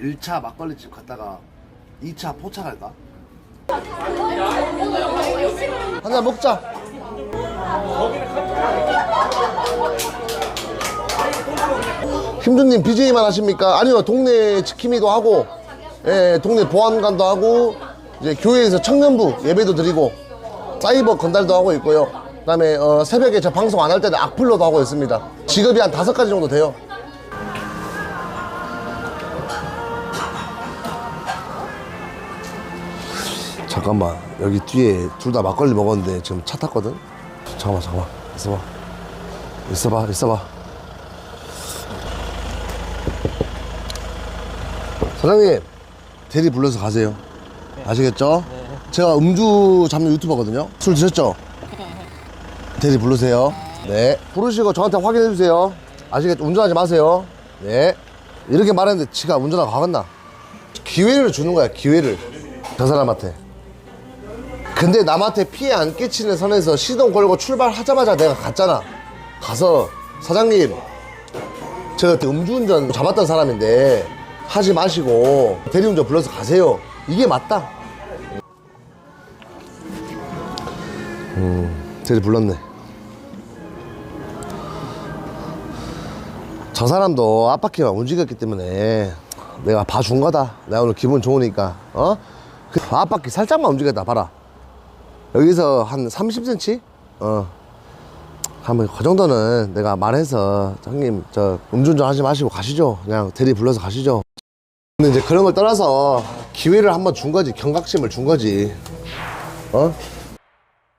1차 막걸리집 갔다가 2차 포차 갈까? 한 잔 먹자. 힘든님 BJ만 하십니까? 아니요, 동네 지킴이도 하고, 예, 동네 보안관도 하고, 이제 교회에서 청년부 예배도 드리고, 사이버 건달도 하고 있고요. 그 다음에 어, 새벽에 저 방송 안 할 때는 악플로도 하고 있습니다. 직업이 한 다섯 가지 정도 돼요. 잠깐만. 여기 뒤에 둘 다 막걸리 먹었는데 지금 차 탔거든? 잠깐만 잠깐만. 있어봐. 있어봐 있어봐. 사장님 대리 불러서 가세요. 아시겠죠? 제가 음주 잡는 유튜버거든요. 술 드셨죠? 대리 부르세요. 네. 부르시고 저한테 확인해 주세요. 아시겠죠? 운전하지 마세요. 네. 이렇게 말했는데 지가 운전하고 가겠나? 기회를 주는 거야 기회를. 저 사람한테 근데 남한테 피해 안 끼치는 선에서 시동 걸고 출발하자마자 내가 갔잖아. 가서 사장님, 제가 그때 음주운전 잡았던 사람인데 하지 마시고 대리운전 불러서 가세요. 이게 맞다. 음, 대리 불렀네. 저 사람도 앞바퀴만 움직였기 때문에 내가 봐준 거다. 내가 오늘 기분 좋으니까, 어? 그 앞바퀴 살짝만 움직였다, 봐라. 여기서 한 30cm? 어. 한번 그 정도는 내가 말해서 형님 저 음주운전 하지 마시고 가시죠. 그냥 대리 불러서 가시죠. 근데 이제 그런 걸 떠나서 기회를 한번 준 거지. 경각심을 준 거지. 어?